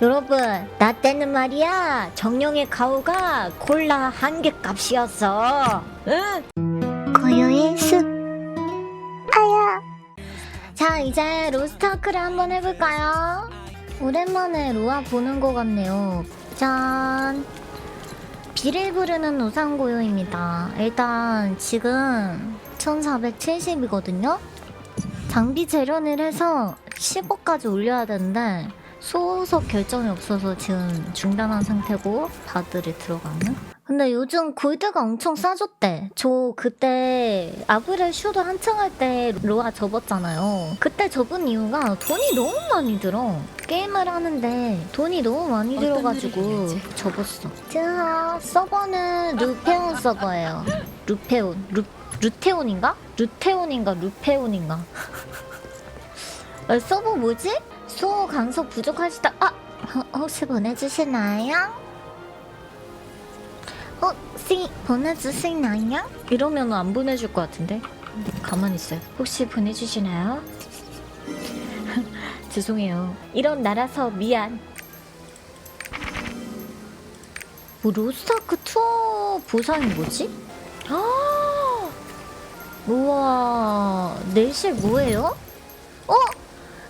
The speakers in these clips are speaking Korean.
여러분, 나 때는 말이야. 정령의 가오가 콜라 한 개 값이었어. 응? 고요의 숲. 아야. 자, 이제 로스트아크를 한번 해볼까요? 오랜만에 로아 보는 것 같네요. 짠. 비를 부르는 우상고요입니다. 일단 지금 1470이거든요? 장비 재련을 해서 10억까지 올려야 되는데 소속 결정이 없어서 지금 중단한 상태고 바들이 들어가는? 근데 요즘 골드가 엄청 싸졌대. 저 그때 아브렐 슈도 한창 할 때 로아 접었잖아요. 그때 접은 이유가 돈이 너무 많이 들어. 게임을 하는데 돈이 너무 많이 들어가지고? 접었어. 자 서버는 루페온 서버예요. 루페온. 루, 루테온인가? 루테온인가 루페온인가? 어, 서버 뭐지? 수호 강석 부족하시다. 아, 어, 혹시 보내주시나요? 어, 씨 보내주시나요? 이러면 안 보내줄 것 같은데. 가만히 있어요. 혹시 보내주시나요? 죄송해요. 이런 나라서 미안. 뭐 로스타크 투어 보상이 뭐지? 아, 우와, 내실 뭐예요?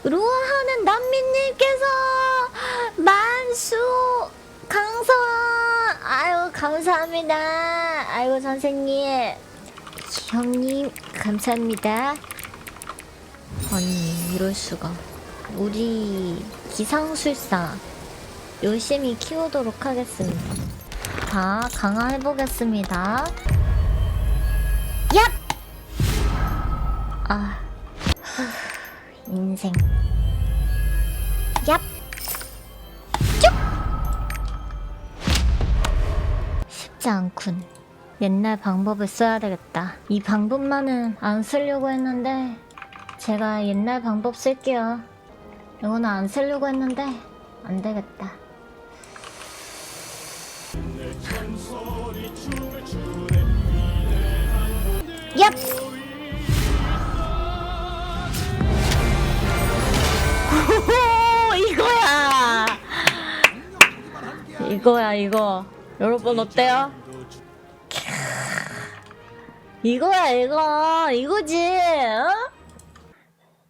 어? 로아하는 난민님께서 만수 강선 아유 감사합니다. 아이고 선생님. 형님 감사합니다. 아니 이럴 수가. 우리 기상술사 열심히 키우도록 하겠습니다. 자 강화해보겠습니다. 얍! 아 인생 얍! 쭉! 쉽지 않군 옛날 방법을 써야 되겠다 이 방법만은 안 쓰려고 했는데 제가 옛날 방법 쓸게요 이거는 안 쓰려고 했는데 안 되겠다 얍! 이거야, 이거. 여러분 어때요? 캬. 이거야, 이거. 이거지. 어?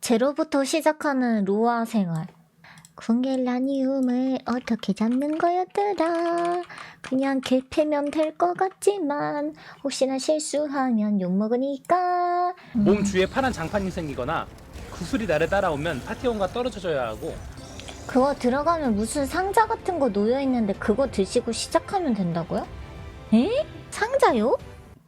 제로부터 시작하는 로아 생활. 궁겔라니움을 어떻게 잡는 거였더라. 그냥 개패면 될 것 같지만 혹시나 실수하면 욕먹으니까. 몸 주위에 파란 장판이 생기거나 구슬이 나를 따라오면 파티원과 떨어져줘야 하고 그거 들어가면 무슨 상자 같은 거 놓여 있는데 그거 드시고 시작하면 된다고요? 에? 상자요?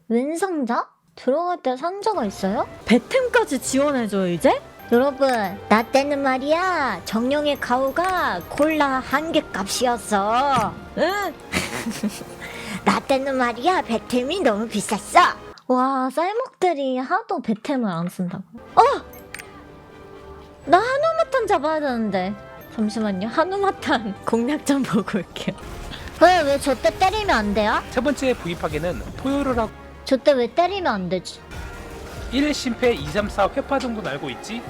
웬 상자? 들어갈 때 상자가 있어요? 배템까지 지원해줘요 이제? 여러분 나 때는 말이야 정령의 가오가 콜라 한 개 값이었어 응? 나 때는 말이야 배템이 너무 비쌌어 와 쌀먹들이 하도 배템을 안 쓴다고 어! 나 한우마탄 잡아야 되는데 잠시만요. 한우마탄 공략 좀 보고 올게요. 왜, 왜 저 때 때리면 안 돼요? 세 번째 부입하기는 토요를 하고 저 때 왜 때리면 안 되지? 1 심패 2, 3, 4 회파 정도 알고 있지?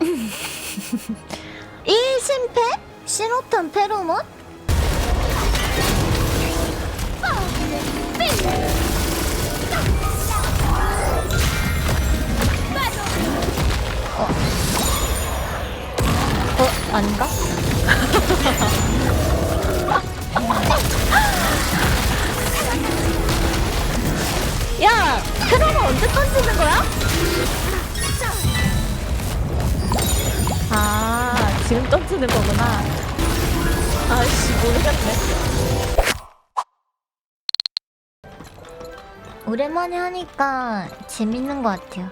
일심패 신호탄 페로몬? 아닌가? 야! 페로몬 언제 던지는 거야? 아, 지금 던지는 거구나. 아이씨, 모르겠네. 오랜만에 하니까 재밌는 것 같아요.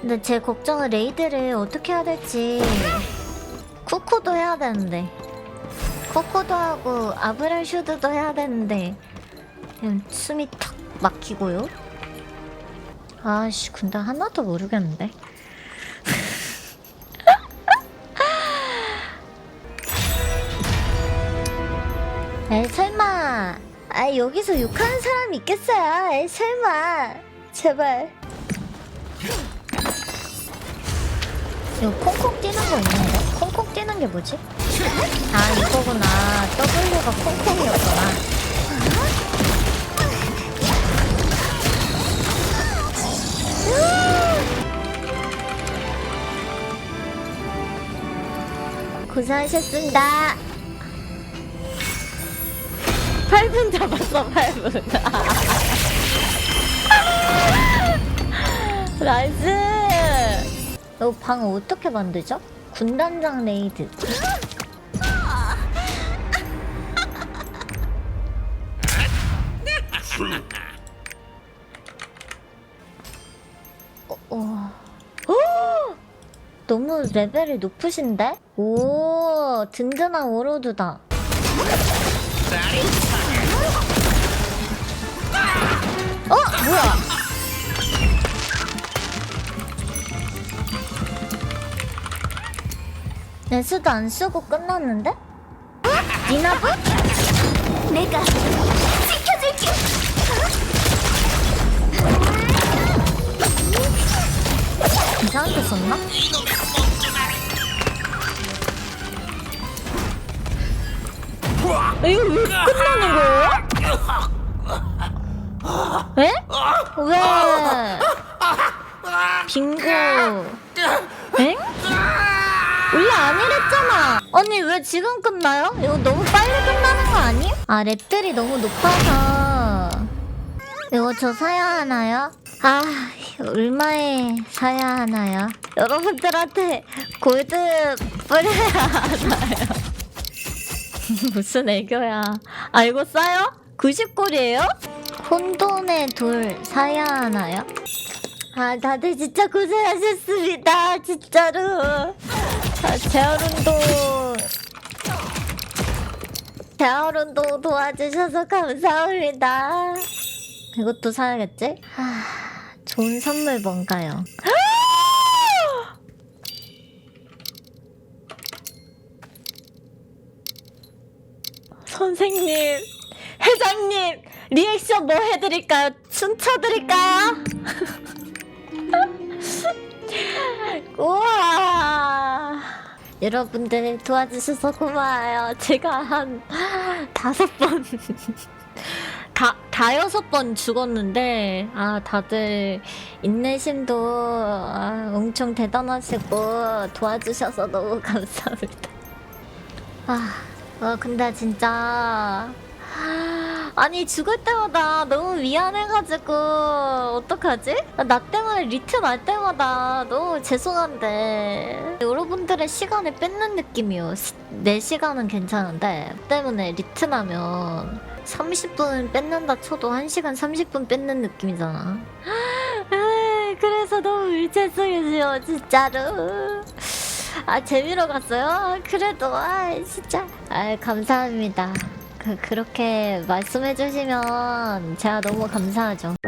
근데 제 걱정은 레이드를 어떻게 해야 될지. 쿠쿠도 해야 되는데. 쿠쿠도 하고 아브랄 슈드도 해야 되는데. 그냥 숨이 탁 막히고요. 아씨, 근데 하나도 모르겠는데. 에이 설마 아 여기서 욕하는 사람 있겠어요 에이 설마 제발 이거 콩콩 뛰는 거 있는데? 콩콩 뛰는 게 뭐지? 아 이거구나. W가 콩콩이었구나. 고생하셨습니다. 8분 잡았어 8분. 나이스 이거 방 어떻게 만들죠? 군단장 레이드 어, 어. 어! 너무 레벨이 높으신데? 오 든든한 워로드다 어 뭐야 내 수도 안 쓰고 끝났는데? 니나부? 내가 지켜줄게. 이상한 데 썼나? 이거 왜 끝나는 거예요? 에? 왜? 빙고. 엥? 원래 아니랬잖아. 아니 왜 지금 끝나요? 이거 너무 빨리 끝나는 거 아님? 아 랩들이 너무 높아서 이거 저 사야 하나요? 아 얼마에 사야 하나요? 여러분들한테 골드 뿌려야 하나요? 무슨 애교야? 아 이거 싸요? 90골이에요? 혼돈의 돌 사야 하나요? 아 다들 진짜 고생하셨습니다 진짜로 아, 재활운동 재활운동 도와주셔서 감사합니다 이것도 사야겠지? 하, 좋은 선물 뭔가요? 선생님 회장님 리액션 뭐 해드릴까요? 춤춰드릴까요? 우와. 여러분들 도와주셔서 고마워요. 제가 한 다섯 번 다, 다 여섯 번 죽었는데 아 다들 인내심도 아, 엄청 대단하시고 도와주셔서 너무 감사합니다. 아, 어, 근데 진짜 아니 죽을 때마다 너무 미안해가지고 어떡하지? 아, 나 때문에 리트 날 때마다 너무 죄송한데. 여러분들의 시간을 뺏는 느낌이요. 시- 내 시간은 괜찮은데 때문에 리트 나면 30분 뺏는다 쳐도 1시간 30분 뺏는 느낌이잖아. 그래서 너무 죄송해요 진짜로. 아 재미로 갔어요? 그래도 아 진짜. 아 감사합니다 그 그렇게 말씀해 주시면 제가 너무 감사하죠